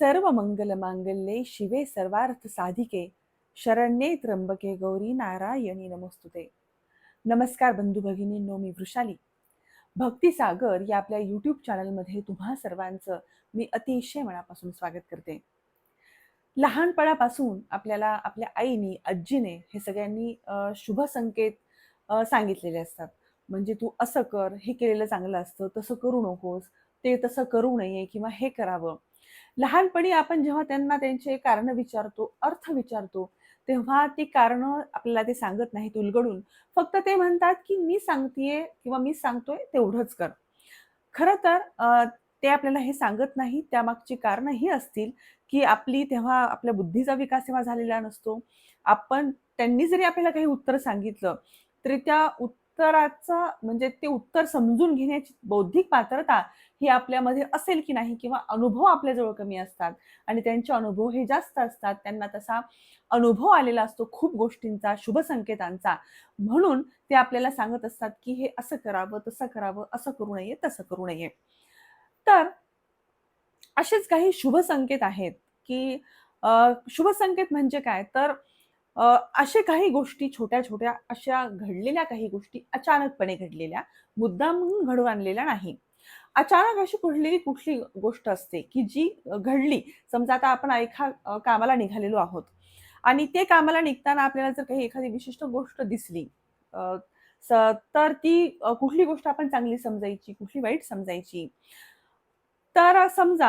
सर्व मंगल मांगल्ये शिवे सर्वार्थ साधिके. शरण्ये त्र्यंबके गौरी नारायणी नमोस्तुते. नमस्कार बंधू भगिनींनो मी वृषाली. भक्ती सागर या आपल्या यूट्यूब चॅनलमध्ये तुम्हा सर्वांचं मी अतिशय मनापासून स्वागत करते. लहानपणापासून आपल्याला आपल्या आईनी आजीने हे सगळ्यांनी शुभ संकेत सांगितलेले असतात. म्हणजे तू असं कर हे केलेलं चांगलं असतं तसं करू नकोस ते तसं करू नये किंवा हे करावं. लहानपणी आपण जेव्हा त्यांना त्यांचे कारण विचारतो अर्थ विचारतो तेव्हा ती कारण आपल्याला ते सांगत नाहीत उलगडून. फक्त ते म्हणतात की मी सांगतेय किंवा मी सांगतोय तेवढंच कर. खरं तर ते आपल्याला हे सांगत नाही त्यामागची कारणं ही असतील की आपली तेव्हा आपल्या बुद्धीचा विकास तेव्हा झालेला नसतो. आपण त्यांनी जरी आपल्याला काही उत्तर सांगितलं तरी त्या उत्तराचं म्हणजे ते उत्तर समजून घेण्याची बौद्धिक पात्रता ही आपल्यामध्ये असेल की नाही किंवा अनुभव आपल्याजवळ कमी असतात आणि त्यांचे अनुभव हे जास्त असतात त्यांना तसा अनुभव आलेला असतो खूप गोष्टींचा शुभ संकेतांचा. म्हणून ते आपल्याला सांगत असतात की हे असं करावं तसं करावं असं करू नये तसं करू नये. तर असेच काही शुभ संकेत आहेत की शुभ संकेत म्हणजे काय? तर असे काही गोष्टी छोट्या छोट्या अशा घडलेल्या काही गोष्टी अचानकपणे घडलेल्या मुद्दाम म्हणून घडून आणलेल्या नाही. अचानक अशी कुठलेली कुठली गोष्ट असते की जी घडली समजा आता आपण एका कामाला निघालेलो आहोत आणि ते कामाला निघताना आपल्याला जर काही एखादी विशिष्ट गोष्ट दिसली तर ती कुठली गोष्ट आपण चांगली समजायची कुठली वाईट समजायची? तर समजा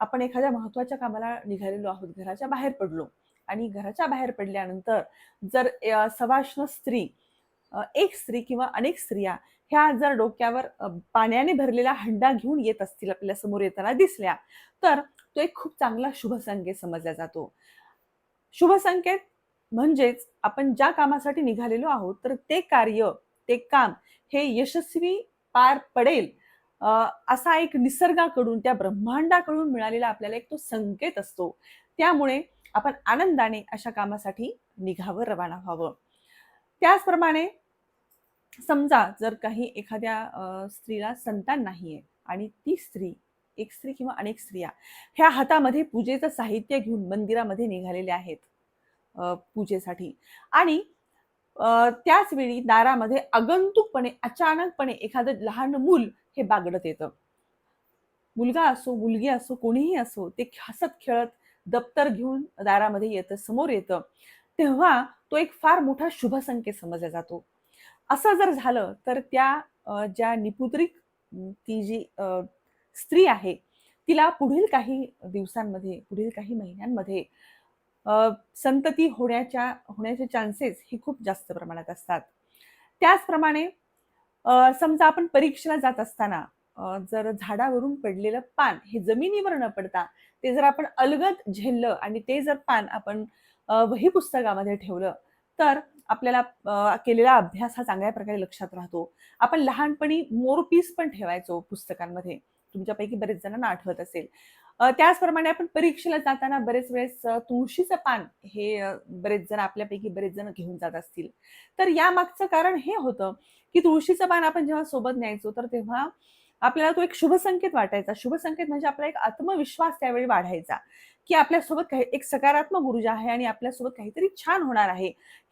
आपण एखाद्या महत्त्वाच्या कामाला निघालेलो आहोत, घराच्या बाहेर पडलो आणि घराच्या बाहेर पडल्यानंतर जर सवाष्ण स्त्री, एक स्त्री किंवा अनेक स्त्रिया ह्या जर डोक्यावर पाण्याने भरलेला हंडा घेऊन येत असतील, आपल्यासमोर येताना दिसल्या, तर तो एक खूप चांगला शुभ संकेत समजला जातो. शुभ संकेत म्हणजेच आपण ज्या कामासाठी निघालेलो आहोत, तर ते कार्य, ते काम हे यशस्वी पार पडेल असा एक निसर्गाकडून, त्या ब्रह्मांडाकडून मिळालेला आपल्याला एक तो संकेत असतो. त्यामुळे आपण आनंदाने अशा कामासाठी निघावं, रवाना व्हावं. त्याचप्रमाणे समजा जर काही एखाद्या स्त्रीला संतान नाहीये आणि ती स्त्री, एक स्त्री किंवा अनेक स्त्रिया ह्या हातामध्ये पूजेचं साहित्य घेऊन मंदिरामध्ये निघालेल्या आहेत पूजेसाठी आणि त्याचवेळी त्याच वेळी दारामध्ये अगंतुकपणे अचानकपणे एखादं लहान मूल हे बागडत येतं. मुलगा असो, मुलगी असो, कोणीही असो, ते हसत-खेळत दप्तर घेऊन दारामध्ये येतं, समोर येतं. तेव्हा तो एक फार मोठा शुभ संकेत समजला जातो. असं जर झालं, तर त्या ज्या निपुत्रिक ती जी स्त्री आहे, तिला पुढील काही दिवसांमध्ये, पुढील काही महिन्यांमध्ये संतती होण्याच्या होण्याचे चान्सेस हे खूप जास्त प्रमाणात असतात. त्याचप्रमाणे समजा आपण परीक्षेला जात असताना जर झाडावरून पडलेलं पान हे जमिनीवर न पडता ते जर आपण अलगद झेललं आणि ते जर पान आपण वही पुस्तकामध्ये ठेवलं, तर आपल्याला केलेला अभ्यास हा चांगल्या प्रकारे लक्षात राहतो. आपण लहानपणी मोरपीस पण ठेवायचो पुस्तकांमध्ये. तुमच्यापैकी बरेच जणांना आठवत असेल. त्याचप्रमाणे आपण परीक्षेला जाताना बरेच वेळेस तुळशीचं पान हे बरेच जण आपल्यापैकी बरेच जण घेऊन जात असतील. तर यामागचं कारण हे होतं, की तुळशीचं पान आपण जेव्हा सोबत न्यायचो, तर तेव्हा आपल्याला तो एक शुभ संकेत वाटायचा. शुभ संकेत म्हणजे आपला एक आत्मविश्वास त्यावेळी वाढायचा, की आपल्यासोबत काही एक सकारात्मक ऊर्जा आहे आणि आपल्यासोबत काहीतरी छान होणार आहे.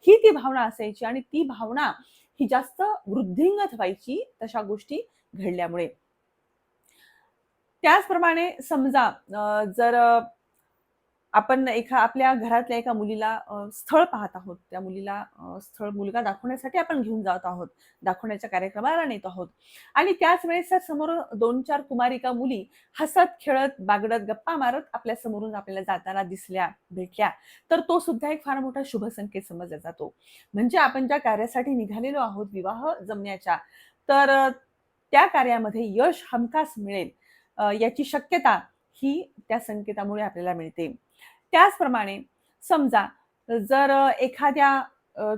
ही ती भावना असायची आणि ती भावना ही जास्त वृद्धिंगत व्हायची तशा गोष्टी घडल्यामुळे. त्याचप्रमाणे समजा जर आपण एका आपल्या घरातल्या एका मुलीला स्थळ पाहत आहोत. त्या मुलीला स्थळ मुलगा दाखवण्यासाठी आपण घेऊन जात आहोत. दाखवण्याच्या कार्यक्रमाला नेत आहोत आणि त्याच वेळेस समोर 2-4 कुमारिका मुली हसत-खेळत, बागडत, गप्पा मारत आपल्या समोरून आपल्याला जाताना दिसल्या, भेटल्या, तर तो सुद्धा एक फार मोठा शुभ संकेत समजला जातो. म्हणजे आपण ज्या कार्यासाठी निघालेलो आहोत विवाह जमण्याच्या, तर त्या कार्यामध्ये यश हमखास मिळेल याची शक्यता ही त्या संकेतामुळे आपल्याला मिळते. त्याचप्रमाणे समजा जर एखाद्या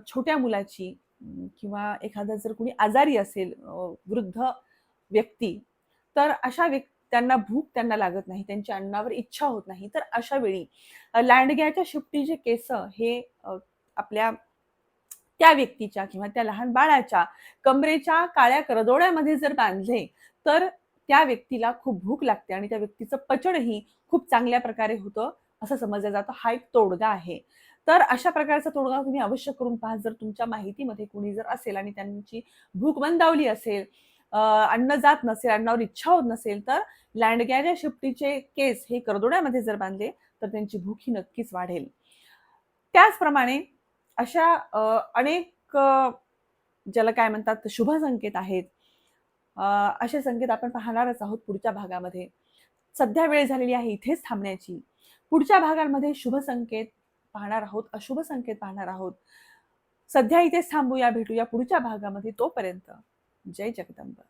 छोट्या मुलाची किंवा एखादा जर कोणी आजारी असेल वृद्ध व्यक्ती, तर अशा व्यक् त्यांना भूक त्यांना लागत नाही, त्यांच्या अन्नावर इच्छा होत नाही. तर अशा वेळी अ, लांडग्याच्या शेपटीचे केस हे आपल्या त्या व्यक्तीच्या किंवा त्या लहान बाळाच्या कमरेच्या काळ्या करदोड्यामध्ये जर बांधले, तर त्या व्यक्तीला खूप भूक लागते आणि त्या व्यक्तीचं पचनही खूप चांगल्या प्रकारे होतं असं समजलं जातं हा एक तोडगा आहे. तर अशा प्रकारचा तोडगा तुम्ही अवश्य करून पहा जर तुमच्या माहितीमध्ये कुणी जर असेल आणि त्यांची भूक मंदावली असेल अन्न जात नसेल अन्नावर इच्छा होत नसेल तर लँडग्याच्या शिफ्टीचे केस हे करदोड्यामध्ये जर बांधले तर त्यांची भूक ही नक्कीच वाढेल. त्याचप्रमाणे अशा अनेक ज्याला काय म्हणतात शुभ संकेत आहेत. असे संकेत आपण पाहणारच आहोत पुढच्या भागामध्ये. सध्या वेळ झालेली आहे इथेच थांबण्याची. पुढच्या भागांमध्ये शुभ संकेत पाहणार आहोत अशुभ संकेत पाहणार आहोत. सध्या इथेच थांबूया भेटूया पुढच्या भागामध्ये तोपर्यंत. जय जगदंब.